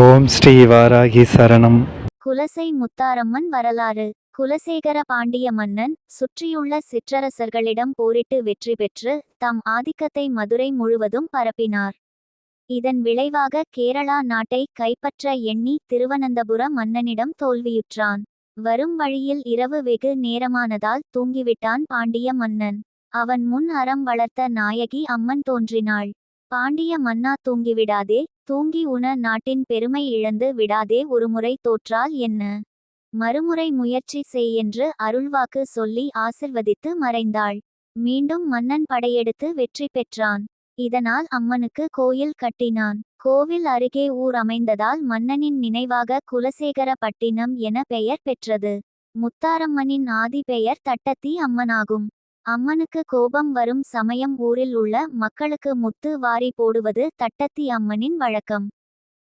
ஓம் ஸ்ரீ வாராகி சரணம். குலசை முத்தாரம்மன் வரலாறு. குலசேகர பாண்டிய மன்னன் சுற்றியுள்ள சிற்றரசர்களிடம் போரிட்டு வெற்றி பெற்று தம் ஆதிக்கத்தை மதுரை முழுவதும் பரப்பினார். இதன் விளைவாக கேரளா நாட்டை கைப்பற்ற எண்ணி திருவனந்தபுர மன்னனிடம் தோல்வியுற்றான். வரும் வழியில் இரவு வெகு நேரமானதால் தூங்கிவிட்டான் பாண்டிய மன்னன் அவன் முன் அறம் வளர்த்த நாயகி அம்மன் தோன்றினாள். பாண்டிய மன்னா தூங்கிவிடாதே தூங்கி உன நாட்டின் பெருமை இழந்து விடாதே ஒருமுறை தோற்றால் என்ன? மறுமுறை முயற்சி செய் என்று அருள்வாக்கு சொல்லி ஆசிர்வதித்து மறைந்தாள். மீண்டும் மன்னன் படையெடுத்து வெற்றி பெற்றான். இதனால் அம்மனுக்கு கோயில் கட்டினான். கோவில் அருகே ஊர் அமைந்ததால் மன்னனின் நினைவாக குலசேகர பட்டினம் என பெயர் பெற்றது. முத்தாரம்மனின் ஆதி பெயர் தட்டத்தி அம்மனாகும். அம்மனுக்கு கோபம் வரும் சமயம் ஊரில் உள்ள மக்களுக்கு முத்து வாரி போடுவது தட்டத்தி அம்மனின் வழக்கம்.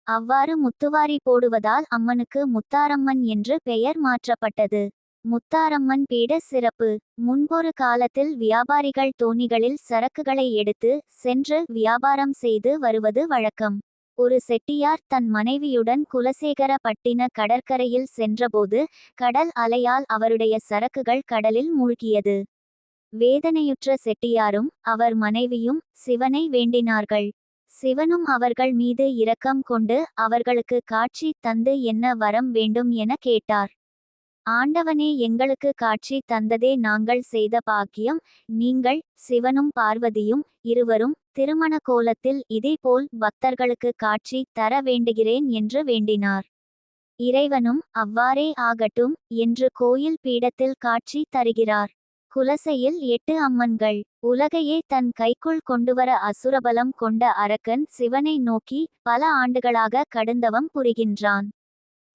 அவ்வாறு முத்துவாரி போடுவதால் அம்மனுக்கு முத்தாரம்மன் என்று பெயர் மாற்றப்பட்டது. முத்தாரம்மன் பீட சிறப்பு. முன்பொரு காலத்தில் வியாபாரிகள் தோணிகளில் சரக்குகளை எடுத்து சென்று வியாபாரம் செய்து வருவது வழக்கம். ஒரு செட்டியார் தன் மனைவியுடன் குலசேகர பட்டின கடற்கரையில் சென்றபோது கடல் அலையால் அவருடைய சரக்குகள் கடலில் மூழ்கியது. வேதனையுற்ற செட்டியாரும் அவர் மனைவியும் சிவனை வேண்டினார்கள். சிவனும் அவர்கள் மீது இரக்கம் கொண்டு அவர்களுக்கு காட்சி தந்து என்ன வரம் வேண்டும் என கேட்டார். ஆண்டவனே எங்களுக்கு காட்சி தந்ததே நாங்கள் செய்த பாக்கியம். நீங்கள் சிவனும் பார்வதியும் இருவரும் திருமண கோலத்தில் இதேபோல் பக்தர்களுக்கு காட்சி தர வேண்டுகிறேன் என்று வேண்டினார். இறைவனும் அவ்வாறே ஆகட்டும் என்று கோயில் பீடத்தில் காட்சி தருகிறார். குலசையில் எட்டு அம்மன்கள். உலகையே தன் கைக்குள் கொண்டுவர அசுரபலம் கொண்ட அரக்கன் சிவனை நோக்கி பல ஆண்டுகளாக கடுந்தவம் புரிகின்றான்.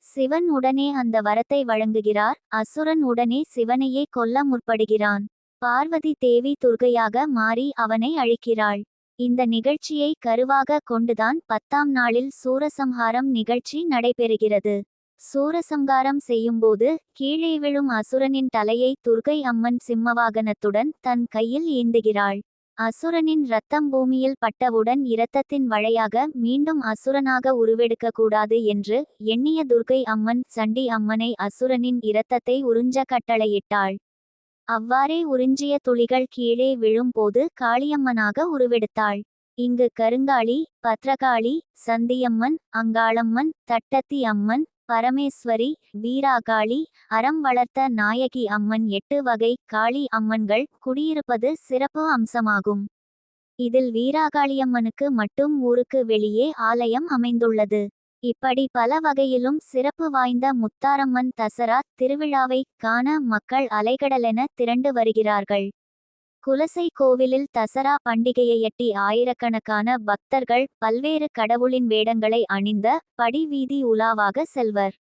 சிவன் உடனே அந்த வரத்தை வழங்குகிறார். அசுரன் உடனே சிவனையே கொல்ல முற்படுகிறான். பார்வதி தேவி துர்கையாக மாறி அவனை அழிக்கிறாள். இந்த நிகழ்ச்சியை கருவாக கொண்டுதான் பத்தாம் நாளில் சூரசம்ஹாரம் நிகழ்ச்சி நடைபெறுகிறது. சூரசம்காரம் செய்யும்போது கீழே விழும் அசுரனின் தலையை துர்கை அம்மன் சிம்மவாகனத்துடன் தன் கையில் ஏந்துகிறாள். அசுரனின் இரத்தம் பூமியில் பட்டவுடன் இரத்தத்தின் வழியாக மீண்டும் அசுரனாக உருவெடுக்க கூடாது என்று எண்ணிய துர்கை அம்மன் சண்டி அம்மனை அசுரனின் இரத்தத்தை உறிஞ்ச கட்டளையிட்டாள். அவ்வாறே உறிஞ்சிய துளிகள் கீழே விழும்போது காளியம்மனாக உருவெடுத்தாள். இங்கு கருங்காளி பத்ரகாளி சந்தியம்மன் அங்காளம்மன் தட்டத்தி அம்மன் பரமேஸ்வரி வீராகாளி அறம் வளர்த்த நாயகி அம்மன் எட்டு வகை காளி அம்மன்கள் குடியிருப்பது சிறப்பு அம்சமாகும். இதில் வீராகாளியம்மனுக்கு மட்டும் ஊருக்கு வெளியே ஆலயம் அமைந்துள்ளது. இப்படி பல வகையிலும் சிறப்பு வாய்ந்த முத்தாரம்மன் தசரா திருவிழாவை காண மக்கள் அலைகடலென திரண்டு வருகிறார்கள். குலசை கோவிலில் தசரா பண்டிகையையொட்டி ஆயிரக்கணக்கான பக்தர்கள் பல்வேறு கடவுளின் வேடங்களை அணிந்த படிவீதி உலாவாக செல்வர்.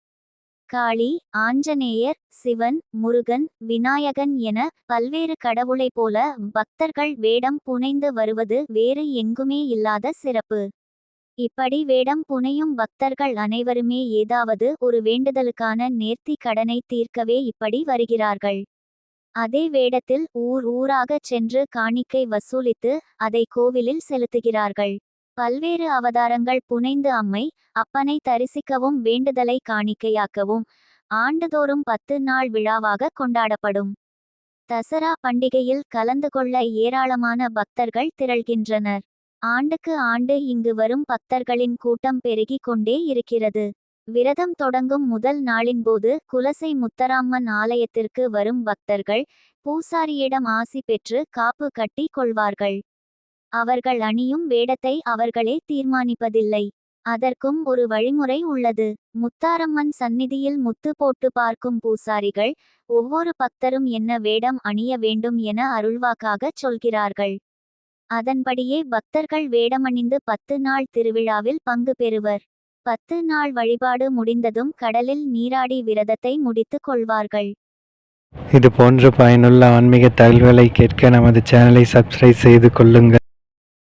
காளி ஆஞ்சநேயர் சிவன் முருகன் விநாயகன் என பல்வேறு கடவுளைப் போல பக்தர்கள் வேடம் புனைந்து வருவது வேறு எங்குமே இல்லாத சிறப்பு. இப்படி வேடம் புனையும் பக்தர்கள் அனைவருமே ஏதாவது ஒரு வேண்டுதலுக்கான நேர்த்தி கடனை தீர்க்கவே இப்படி வருகிறார்கள். அதே வேடத்தில் ஊர் ஊராகச் சென்று காணிக்கை வசூலித்து அதை கோவிலில் செலுத்துகிறார்கள். பல்வேறு அவதாரங்கள் புனைந்து அம்மை அப்பனை தரிசிக்கவும் வேண்டுதலை காணிக்கையாக்கவும் ஆண்டுதோறும் பத்து நாள் விழாவாக கொண்டாடப்படும். தசரா பண்டிகையில் கலந்து கொள்ள ஏராளமான பக்தர்கள் திரள்கின்றனர். ஆண்டுக்கு ஆண்டு இங்கு வரும் பக்தர்களின் கூட்டம் பெருகிக் கொண்டே இருக்கிறது. விரதம் தொடங்கும் முதல் நாளின்போது குலசை முத்தராம்மன் ஆலயத்திற்கு வரும் பக்தர்கள் பூசாரியிடம் ஆசி பெற்று காப்பு கட்டி கொள்வார்கள். அவர்கள் அணியும் வேடத்தை அவர்களே தீர்மானிப்பதில்லை. அதற்கும் ஒரு வழிமுறை உள்ளது. முத்தாரம்மன் சந்நிதியில் முத்து போட்டு பார்க்கும் பூசாரிகள் ஒவ்வொரு பக்தரும் என்ன வேடம் அணிய வேண்டும் என அருள்வாக்காகச் சொல்கிறார்கள். அதன்படியே பக்தர்கள் வேடமணிந்து பத்து நாள் திருவிழாவில் பங்கு பெறுவர். பத்து நாள் வழிபாடு முடிந்ததும் கடலில் நீராடி விரதத்தை முடித்துக் கொள்வார்கள். இது போன்ற பயனுள்ள ஆன்மீக தகவல்களை கேட்க நமது சேனலை சப்ஸ்கிரைப் செய்து கொள்ளுங்கள்.